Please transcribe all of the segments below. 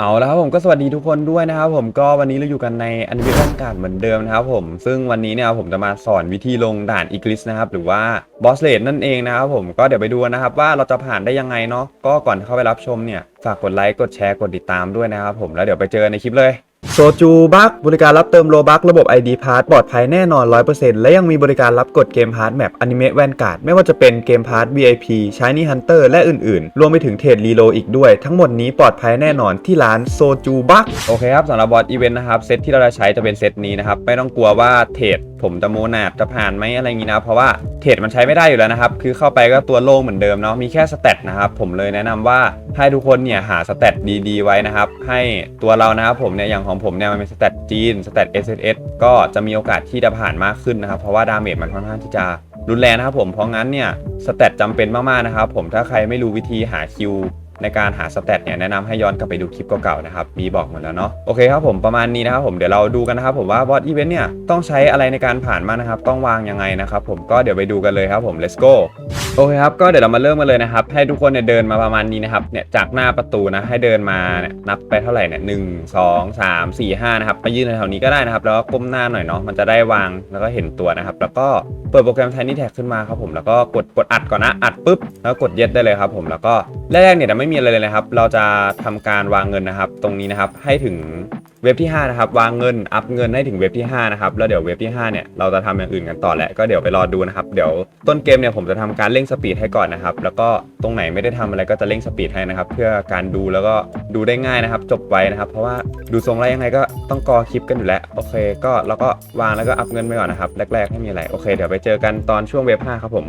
เอาแล้วครับผมก็สวัสดีทุกคนด้วยนะครับผมก็วันนี้เราอยู่กันในอนิเมะร่างการเหมือนเดิมนะครับผมซึ่งวันนี้เนี่ยผมจะมาสอนวิธีลงด่านอีกลิสนะครับหรือว่าบอสเลดนั่นเองนะครับผมก็เดี๋ยวไปดูนะครับว่าเราจะผ่านได้ยังไงเนาะก็ก่อนเข้าไปรับชมเนี่ยฝากกดไลค์กดแชร์กดติดตามด้วยนะครับผมแล้วเดี๋ยวไปเจอกันในคลิปเลย โซจูบัคบริการรับเติมโลบัคระบบ ID p a s s ปลอดภัยแน่นอน 100%และยังมีบริการรับกดเกมพาร์ทแมปอนิเมะแวนการ์ดไม่ว่าจะเป็นเกมพาร์ท VIP Shiny Hunter และอื่นๆ รวมไปถึงเทรดรีโลอีกด้วย ทั้งหมดนี้ปลอดภัยแน่นอนที่ร้านโซจูบัคโอเคครับสำหรับบอสอีเวนต์นะครับเซตที่เราจะใช้จะเป็นเซตนี้นะครับไม่ต้องกลัวว่าเทรดผมจะโมนาดจะผ่านไหมอะไรอย่างนี้นะเพราะว่าเทรดมันใช้ไม่ได้อยู่แล้วนะครับคือเข้าไปก็ตัวโล่งเหมือนเดิมเนาะมีแค่สเตตนะครับผมเลยแนะนำว่าให้ทุกคนเนี่ยหาสเตตดีๆ ไว้นะครับให้ตัวเรานะครับผมเนี่ยอย่างของผมเนี่ยมันเป็นสเตตจีนสเตต SSS ก็จะมีโอกาสที่จะผ่านมากขึ้นนะครับ เพราะว่าดาเมจมันค่อนข้างที่จะรุนแรงนะครับผมเพราะงั้นเนี่ยสเตตจำเป็นมากๆนะครับผมถ้าใครไม่รู้วิธีหาคิว ในการหาสเตตเนี่ยแนะนำให้ย้อนกลับไปดูคลิปเก่าๆนะครับมีบอกหมดแล้วเนาะโอเคครับผมประมาณนี้นะครับผมเดี๋ยวเราดูกันนะครับผมว่าบอสอีเวนต์เนี่ยต้องใช้อะไรในการผ่านมานะครับต้องวางยังไงนะครับผมก็เดี๋ยวไปดูกันเลยครับผม let's go โอเคครับก็เดี๋ยวเรามาเริ่มกันเลยนะครับให้ทุกคนเนี่ยเดินมาประมาณนี้นะครับเนี่ยจากหน้าประตูนะให้เดินมาเนี่ยนับไปเท่าไหร่เนี่ยหนึ่งสองสามสี่ห้านะครับไปยืนแถวๆนี้ก็ได้นะครับแล้วก็ก้มหน้าหน่อยเนาะมันจะได้วางแล้วก็เห็นตัวนะครับแล้วก็เปิดโปรแกรม Tiny Tag ขึ้นมาครับผมแล้วก็กดกดอัดก่อนนะอัดปุ๊บแล้วกดเย็ดได้เลยครับผมแล้วก็แรกๆเนี่ยจะไม่มีอะไรเลยนะครับ เราจะทำการวางเงินนะครับ ตรงนี้นะครับให้ถึงเว็บที่5นะครับวางเงินอัพเงินให้ถึงเว็บที่5นะครับแล้วเดี๋ยวเว็บที่5เนี่ยเราจะทำอย่างอื่นกันต่อแหละก็เดี๋ยวไปรอดูนะครับเดี๋ยวต้นเกมเนี่ยผมจะทำการเร่งสปีดให้ก่อนนะครับแล้วก็ตรงไหนไม่ได้ทำอะไรก็จะเร่งสปีดให้นะครับเพื่อการดูแล้วก็ดูได้ง่ายนะครับ จบไว้นะครับเพราะว่าดูทรงแล้วยังไงก็ต้องกอคลิปกันอยู่แล้วโอเค ก็เราก็วางแล้วก็อัพเงินไปก่อนนะครับแรกๆไม่มีอะไรโอเค เดี๋ยวไปเจอกันตอนช่วงเว็บ5ครับผม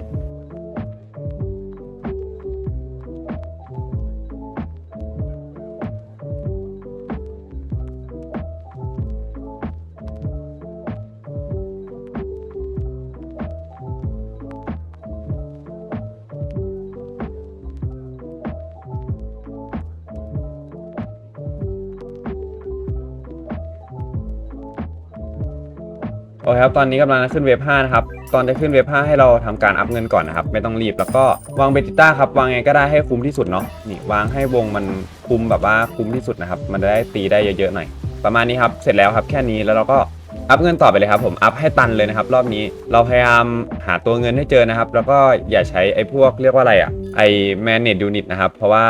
อเคครับ ตอนนี้กำลังจะขึ้นเว็บ5นะครับ ตอนจะขึ้นเว็บ5ให้เราทำการอัพเงินก่อนนะครับ ไม่ต้องรีบ แล้วก็วางเบติต้าครับ วางไงก็ได้ให้คุ้มที่สุดเนาะ นี่วางให้วงมันคุ้มแบบว่าคุ้มที่สุดนะครับ มันจะได้ตีได้เยอะๆหน่อย ประมาณนี้ครับ เสร็จแล้วครับแค่นี้แล้วเราก็อัพเงินต่อไปเลยครับผม อัพให้ตันเลยนะครับ รอบนี้เราพยายามหาตัวเงินให้เจอนะครับ แล้วก็อย่าใช้ไอ้พวกเรียกว่าอะไรอะไอ้ manage unit นะครับ เพราะว่า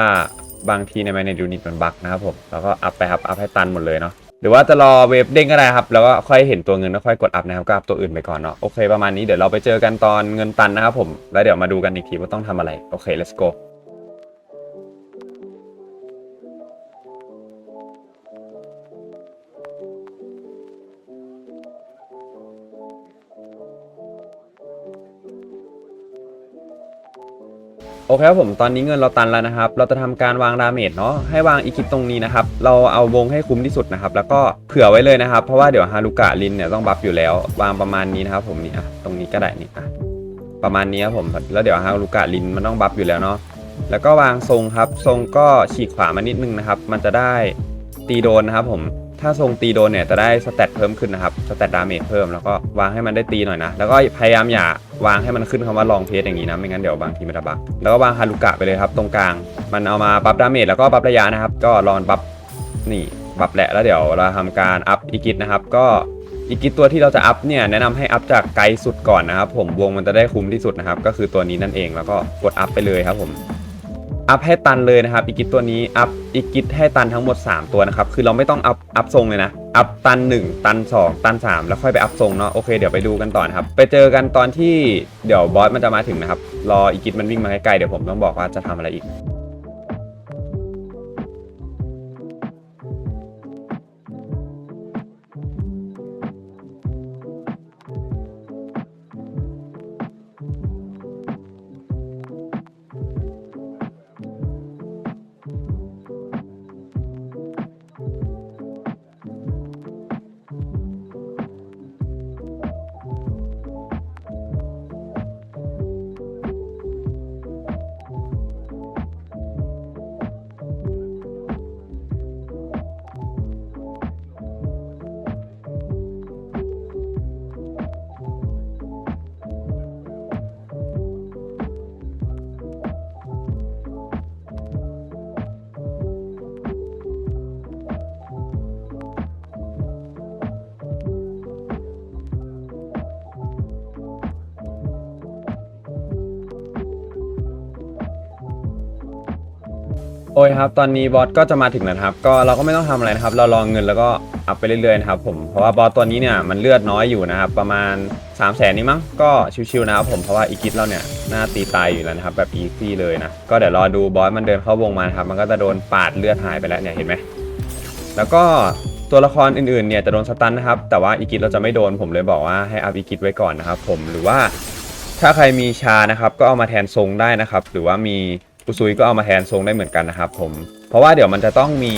บางทีใน manage unit มันบั๊กนะครับผม แล้วก็อัพไปครับ อัพให้ตันหมดเลยเนาะ หรือว่าจะรอเวฟเด้งก็ได้ครับ แล้วก็ค่อยเห็นตัวเงินแล้วค่อยกดอัพนะครับ ก็อัพตัวอื่นไปก่อนเนาะ โอเคประมาณนี้ เดี๋ยวเราไปเจอกันตอนเงินตันนะครับผม แล้วเดี๋ยวมาดูกันอีกทีว่าต้องทำอะไร โอเค let's go เคครับผมตอนนี้เงินเราตันแล้วนะครับ เราจะทำการวางดาเมจเนาะให้วางอีคิปตรงนี้นะครับ เราเอาวงให้คุ้มที่สุดนะครับ แล้วก็เผื่อไว้เลยนะครับ เพราะว่าเดี๋ยวฮารุกะลินเนี่ยต้องบัฟอยู่แล้ว วางประมาณนี้นะครับ ผมนี่อะตรงนี้ก็ได้นี่อะประมาณนี้ครับผมแล้วเดี๋ยวฮารุกะลินมันต้องบัฟอยู่แล้วเนาะแล้วก็วางทรงครับ ทรงก็ฉีกขวามานิดนึงนะครับ มันจะได้ตีโดนนะครับผม ถ้าทรงตีโดนเนี่ยจะได้สเตตเพิ่มขึ้นนะครับสเตตดาเมจเพิ่มแล้วก็วางให้มันได้ตีหน่อยนะ แล้วก็พยายามอย่าวางให้มันขึ้นคำว่าลองเพจอย่างนี้นะ ไม่งั้นเดี๋ยวบางทีมันจะบักแล้วก็วางฮารุกะไปเลยครับ ตรงกลาง มันเอามาบัฟดาเมจแล้วก็บัฟระยะนะครับ ก็รอนบัฟนี่บัฟแหละแล้วเดี๋ยวเราทำการอัพอีกิทนะครับ ก็อีกิทตัวที่เราจะอัพเนี่ยแนะนำให้อัพจากไกลสุดก่อนนะครับ ผมวงมันจะได้คุ้มที่สุดนะครับ ก็คือตัวนี้นั่นเองแล้วก็กดอัพไปเลยครับผม อัพให้ตันเลยนะครับอีกิตตัวนี้อัพอีกิตให้ตันทั้งหมด 3 ตัวนะครับคือเราไม่ต้องอัพอัพทรงเลยนะอัพตัน 1 ตัน 2 ตัน 3 แล้วค่อยไปอัพทรงเนาะโอเคเดี๋ยวไปดูกันต่อนะครับไปเจอกันตอนที่เดี๋ยวบอสมันจะมาถึงนะครับรออีกิตมันวิ่งมาใกล้ๆเดี๋ยวผมต้องบอกว่าจะทำอะไรอีก อ้ยครับ ตอนนี้บอสก็จะมาถึงแล้วนะครับ ก็เราก็ไม่ต้องทำอะไรนะครับ เรารองเงินแล้วก็อัพไปเรื่อยๆนะครับผม เพราะว่าบอสตัวนี้เนี่ยมันเลือดน้อยอยู่นะครับ ประมาณ3 0 0แสนนี้มั้ง ก็ชิวๆนะครับผม เพราะว่าอีกิทเราเนี่ยหน้าตีตายอยู่แล้วนะครับ แบบอีซี่เลยนะ ก็เดี๋ยวรอดูบอสมันเดินเข้าวงมานะครับ มันก็จะโดนปาดเลือดหายไปแล้วเนี่ยเห็นไหม แล้วก็ตัวละครอื่นๆเนี่ยจะโดนสตันนะครับ แต่ว่าอีกิทเราจะไม่โดน ผมเลยบอกว่าให้อัพอีกิทไว้ก่อนนะครับผม หรือว่าถ้าใครมีชานะครับก็เอามาแทนทรงได้นะครับ หรือว่ามี อุซุยก็เอามาแทนทรงได้เหมือนกันนะครับผม เพราะว่าเดี๋ยวมันจะต้องมี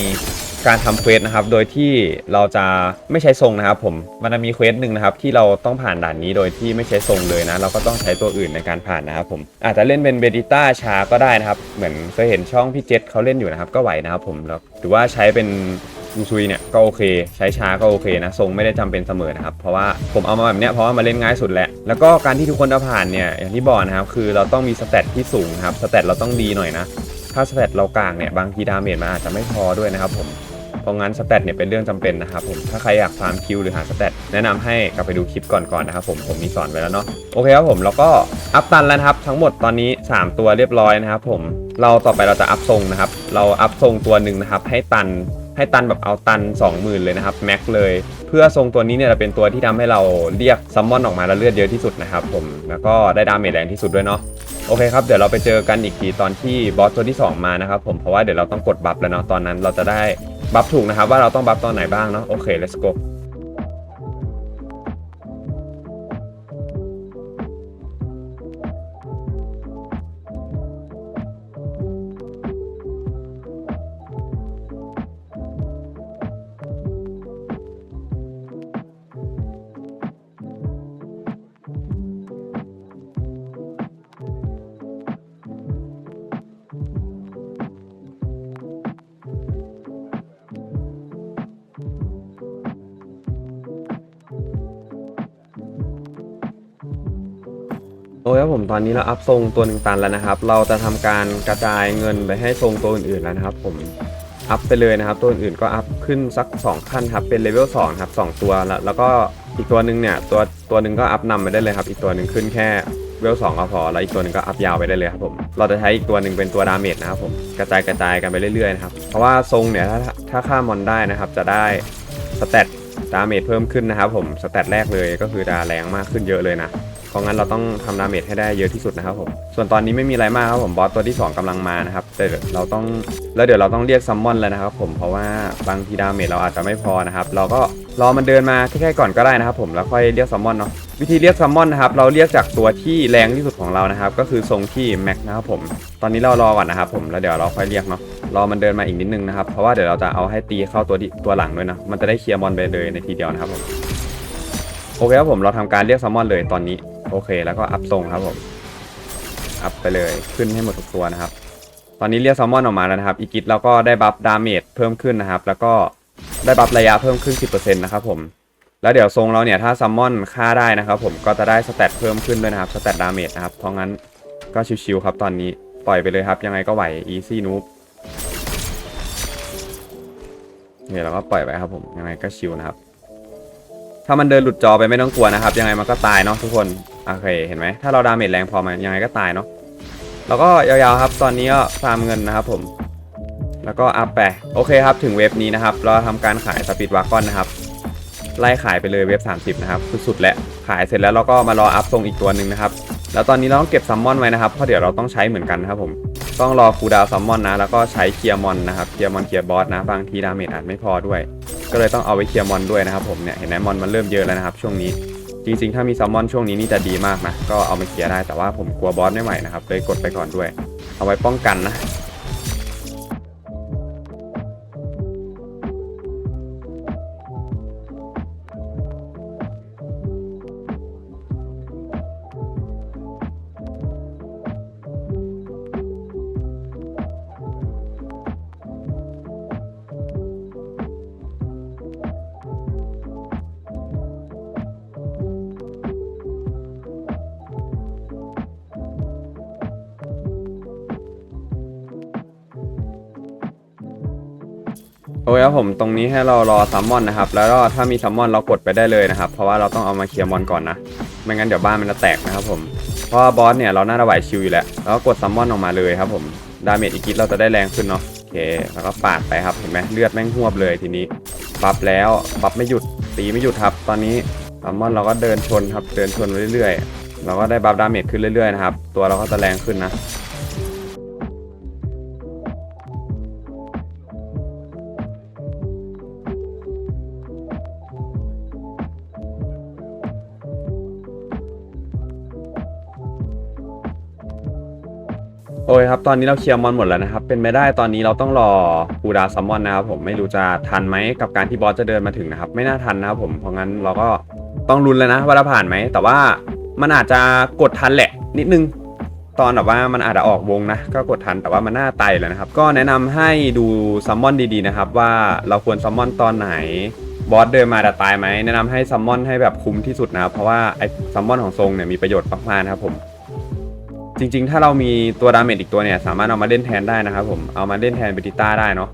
การทำเควสนะครับ โดยที่เราจะไม่ใช้ทรงนะครับ ผม มันจะมีเควสหนึ่งนะครับที่เราต้องผ่านด่านนี้โดยที่ไม่ใช้ทรงเลยนะ เราก็ต้องใช้ตัวอื่นในการผ่านนะครับผม อาจจะเล่นเป็นเบดิต้าชาก็ได้นะครับ เหมือนเคยเห็นช่องพี่เจษเขาเล่นอยู่นะครับ ก็ไหวนะครับผม หรือว่าใช้เป็น อูซุยเนี่ยก็โอเค ใช้ช้าก็โอเคนะทรงไม่ได้จำเป็นเสมอนะครับเพราะว่าผมเอามาแบบเนี้ยเพราะว่ามาเล่นง่ายสุดแหละแล้วก็การที่ทุกคนจะผ่านเนี่ยอย่างที่บอกนะครับคือเราต้องมีสเตตที่สูงครับสเตตเราต้องดีหน่อยนะถ้าสเตตเรากลางเนี่ยบางทีดาเมจมันอาจจะไม่พอด้วยนะครับผมเพราะงั้นสเตตเนี่ยเป็นเรื่องจำเป็นนะครับผมถ้าใครอยากฟาร์มคิวหรือหาสเตตแนะนำให้กลับไปดูคลิปก่อนๆนะครับผมผมมีสอนไว้แล้วเนาะโอเคครับผมแล้วก็อัพตันแล้วครับทั้งหมดตอนนี้ 3 ตัวเรียบร้อยนะครับผมเราต่อไปเราจะอัพทรงนะครับเราอัพทรงตัวหนึ่งนะครับให้ตัน ให้ตันแบบเอาตัน 20,000 เลยนะครับแม็กเลย เพื่อทรงตัวนี้เนี่ยจะเป็นตัวที่ทำให้เราเรียกซัมมอนออกมาแล้วเลือดเยอะที่สุดนะครับผมแล้วก็ได้ดาเมจแรงที่สุดด้วยเนาะโอเคครับ เดี๋ยวเราไปเจอกันอีกทีตอนที่บอสตัวที่ 2 มานะครับผมเพราะว่าเดี๋ยวเราต้องกดบัฟแล้วเนาะตอนนั้นเราจะได้บัฟถูกนะครับว่าเราต้องบัฟตอนไหนบ้างเนาะโอเค let's go โอ้ยครับผมตอนนี้เราอัพทรงตัวหนึ่งตันแล้วนะครับ เราจะทำการกระจายเงินไปให้ทรงตัวอื่นๆแล้วนะครับ ผมอัพไปเลยนะครับ ตัวอื่นก็อัพขึ้นสัก 2 ขั้นครับเป็นเลเวล2ครับ2ตัวแล้วแล้วก็อีกตัวหนึ่งเนี่ยตัวตัวหนึ่งก็อัพนำไปได้เลยครับ อีกตัวหนึ่งขึ้นแค่เวลสองก็พอแล้วอีกตัวหนึ่งก็อัพยาวไปได้เลยครับผมเราจะใช้อีกตัวหนึ่งเป็นตัวดาเมจนะครับผมกระจายกระจายกันไปเรื่อยๆนะครับเพราะว่าทรงเนี่ยถ้าถ้าฆ่ามอนได้นะครับ จะได้สเตตดาเมจเพิ่มขึ้นนะครับผมสเตตแรกเลยก็คือจะแรงมากขึ้นเยอะเลยนะ เพราะงั้นเราต้องทำดาเมจให้ได้เยอะที่สุดนะครับผม ส่วนตอนนี้ไม่มีอะไรมากครับผมบอสตัวที่ 2กำลังมานะครับแต่เราต้องแล้วเดี๋ยวเราต้องเรียกซัมมอนแล้วนะครับผมเพราะว่าบางทีดาเมจเราอาจจะไม่พอนะครับเราก็รอมันเดินมาแค่ๆก่อนก็ได้นะครับผมแล้วค่อยเรียกซัมมอนเนาะวิธีเรียกซัมมอนนะครับเราเรียกจากตัวที่แรงที่สุดของเรานะครับก็คือทรงที่แม็กนะครับผมตอนนี้เรารอก่อนนะครับผมแล้วเดี๋ยวเราค่อยเรียกเนาะรอมันเดินมาอีกนิดนึงนะครับเพราะว่าเดี๋ยวเราจะเอาให้ตีเข้าตัวที่ตัวหลังด้วยนะมันจะได้เคลียร์มอนไปเลยในทีเดียวนะครับผมโอเคครับผมเราทำการเรียกซัมมอนเลยตอนนี้ โอเค แล้วก็อัพทรงครับผม อัพไปเลยขึ้นให้หมดทุกตัวนะครับ ตอนนี้เรียกซัมมอนออกมาแล้วนะครับอีกิทเราก็ได้บัฟดาเมจเพิ่มขึ้นนะครับ แล้วก็ได้บัฟระยะเพิ่มขึ้น 10%นะครับผม แล้วเดี๋ยวทรงเราเนี่ยถ้าซัมมอนฆ่าได้นะครับ ผมก็จะได้สเตตเพิ่มขึ้นด้วยนะครับสเตตดาเมจนะครับ เพราะงั้นก็ชิวๆครับตอนนี้ปล่อยไปเลยครับ ยังไงก็ไหว easy noob เนี่ยเราก็ปล่อยไปครับผมยังไงก็ชิวนะครับ ถ้ามันเดินหลุดจอไปไม่ต้องกลัวนะครับ ยังไงมันก็ตายเนาะทุกคน โอเคเห็นไหมถ้าเราดาเมจแรงพอมันยังไงก็ตายเนาะแล้วก็ยาวๆครับ ตอนนี้ก็ฟาร์มเงินนะครับผม แล้วก็อัพไปโอเคครับถึงเว็บนี้นะครับ เราทำการขายสปีดวากอนนะครับไล่ขายไปเลยเว็บ 30 นะครับคือสุดแล้วขายเสร็จแล้วเราก็มารออัพทรงอีกตัวหนึ่งนะครับแล้วตอนนี้เราต้องเก็บซัมมอนไว้นะครับเพราะเดี๋ยวเราต้องใช้เหมือนกันนะครับผมต้องรอคูดาวซัมมอนนะ แล้วก็ใช้เคลียร์มอนนะครับเคลียร์มอนเคลียร์บอสนะบางทีดาเมจอาจไม่พอด้วย ก็เลยต้องเอาไว้เคลียร์มอนด้วยนะครับผมเนี่ยเห็นไหมมอนมันเริ่มเยอะแล้วนะครับ ช่วงนี้ จริงๆ ถ้ามีแซลมมอนช่วงนี้นี่จะดีมากนะ ก็เอามาเคลียร์ได้แต่ว่าผมกลัวบอสไม่ไหวนะครับเลยกดไปก่อนด้วย เอาไว้ป้องกันนะ โอเคครับผมตรงนี้ให้เรารอซัมมอนนะครับ แล้วก็ถ้ามีซัมมอนเรากดไปได้เลยนะครับ เพราะว่าเราต้องเอามาเคลียร์มอนก่อนนะ ไม่งั้นเดี๋ยวบ้านมันจะแตกนะครับผม เพราะาบอสเนี่ยเราน่าจะไหวชิวอยู่แล้ว แล้วก็กดซัมมอนออกมาเลยครับผม ดาเมจอีกิทเราจะได้แรงขึ้นเนาะ โอเค แล้วก็ปาดไปครับ เห็นไหมเลือดแม่งหวบเลยทีนี้ บัฟแล้ว บัฟไม่หยุด ตีไม่หยุดครับ ตอนนี้ซัมมอนเราก็เดินชนครับ เดินชนไปเรื่อยๆ เราก็ได้บัฟดาเมจขึ้นเรื่อยๆนะครับ ตัวเราก็จะแรงขึ้นนะ โอ้ยครับตอนนี้เราเคลียร์มอนหมดแล้วนะครับ เป็นไม่ได้ตอนนี้เราต้องรอกูดาซัมมอนนะครับผมไม่รู้จะทันไหมกับการที่บอสจะเดินมาถึงนะครับ ไม่น่าทันนะครับผมเพราะงั้นเราก็ต้องลุ้นเลยนะว่าเราผ่านไหมแต่ว่ามันอาจจะกดทันแหละ นิดนึงตอนแบบว่ามันอาจจะออกวงนะ ก็กดทันแต่ว่ามันหน่าไตายแล้วนะครับ ก็แนะนำให้ดูซัมมอนดีๆนะครับ ว่าเราควรซัมมอนตอนไหนบอสเดินมาจะตายไหมแนะนำให้ซัมมอนให้แบบคุ้มที่สุดนะครับเพราะว่าไอ้ซัมมอนของทรงเนี่ยมีประโยชน์มากๆนะครับผม จริง ๆ ถ้าเรามีตัวดาเมจอีกตัวเนี่ยสามารถเอามาเล่นแทนได้นะครับผมเอามาเล่นแทนเบติต้าได้เนาะ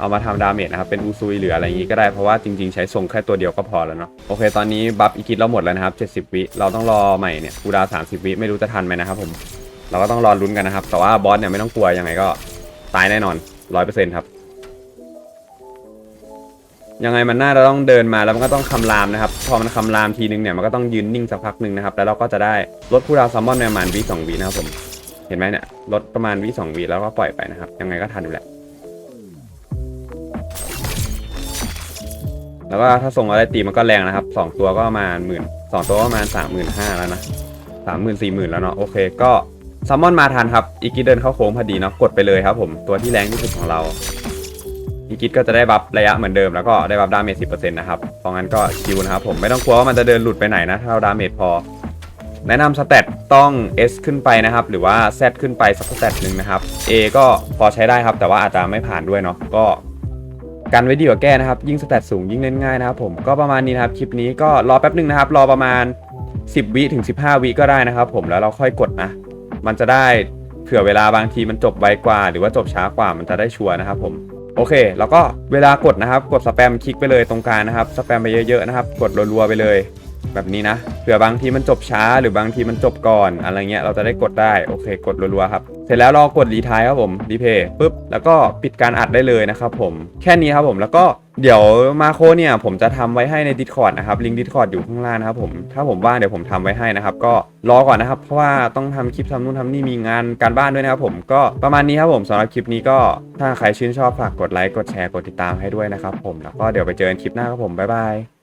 เอามาทำดาเมจนะครับเป็นอูซุยหรืออะไรอย่างงี้ก็ได้เพราะว่าจริง ๆ ใช้ทรงแค่ตัวเดียวก็พอแล้วเนาะโอเค ตอนนี้บัฟอีกิดเราหมดแล้วนะครับ70 วิเราต้องรอใหม่เนี่ยกูดาว30 วิไม่รู้จะทันไหมนะครับผมเราก็ต้องรอลุ้นกันนะครับแต่ว่าบอสเนี่ยไม่ต้องกลัวยังไงก็ตายแน่นอน100%ครับ ยังไงมันน่าจะต้องเดินมาแล้วมันก็ต้องคำรามนะครับ พอมันคำรามทีนึงเนี่ยมันก็ต้องยืนนิ่งสักพักหนึ่งนะครับ แล้วเราก็จะได้ลดคูดาวซัมมอนประมาณวิสองวินะครับผม เห็นไหมเนี่ยลดประมาณวิสองวิแล้วก็ปล่อยไปนะครับ ยังไงก็ทันอยู่แหละ แล้วก็ถ้าส่งอะไรตีมันก็แรงนะครับสองตัวก็ประมาณหมื่นสองตัวก็ประมาณสามหมื่นห้าแล้วนะสามหมื่นสี่หมื่นแล้วเนาะโอเคก็ซัมมอนมาทันครับอีกิเดินเข้าโค้งพอดีเนาะกดไปเลยครับผมตัวที่แรงที่สุดของเรา อีกิทก็จะได้บัฟระยะเหมือนเดิมแล้วก็ได้บัฟดาเมจสิบเปอร์เซ็นต์นะครับเพราะงั้นก็ชิวนะครับผมไม่ต้องกลัวว่ามันจะเดินหลุดไปไหนนะถ้าเราดาเมจพอ แนะนำสเตตต้อง S ขึ้นไปนะครับ หรือว่า Z ขึ้นไปสักสเตตหนึ่งนะครับ A ก็พอใช้ได้ครับ แต่ว่าอาจจะไม่ผ่านด้วยเนาะก็กันไว้ดีกว่าแก้นะครับ ยิ่งสเตตสูงยิ่งเล่นง่ายนะครับผมก็ประมาณนี้นะครับคลิปนี้ก็รอแป๊บหนึ่งนะครับ รอประมาณ 10 วิถึง 15 วิก็ได้นะครับ ผมแล้วเราค่อยกดนะ มันจะได้เผื่อเวลาบางทีมันจบไวกว่า หรือว่าจบช้ากว่ามันจะได้ชัวร์นะครับผม โอเค แล้วก็เวลากดนะครับ กดสแปมคลิกไปเลยตรงกลางนะครับ สแปมไปเยอะๆนะครับ กดรัวๆไปเลย แบบนี้นะ เผื่อบางทีมันจบช้าหรือบางทีมันจบก่อน อะไรเงี้ย เราจะได้กดได้ โอเค กดรัวๆครับ เสร็จแล้วรอกดรีทายครับผม รีเพย์ปุ๊บ แล้วก็ปิดการอัดได้เลยนะครับผม แค่นี้ครับผม แล้วก็ เดี๋ยวมาโคเนี่ยผมจะทำไว้ให้ใน Discord นะครับลิงก์ Discord อยู่ข้างล่างนะครับผมถ้าผมว่างเดี๋ยวผมทำไว้ให้นะครับ ก็รอก่อนนะครับ เพราะว่าต้องทำคลิปทำนู่นทำนี่มีงานการบ้านด้วยนะครับผมก็ประมาณนี้ครับผมสำหรับคลิปนี้ก็ถ้าใครชื่นชอบฝากกดไลค์กดแชร์กดติดตามให้ด้วยนะครับผมแล้วก็เดี๋ยวไปเจอกันคลิปหน้าครับผมบ๊ายบาย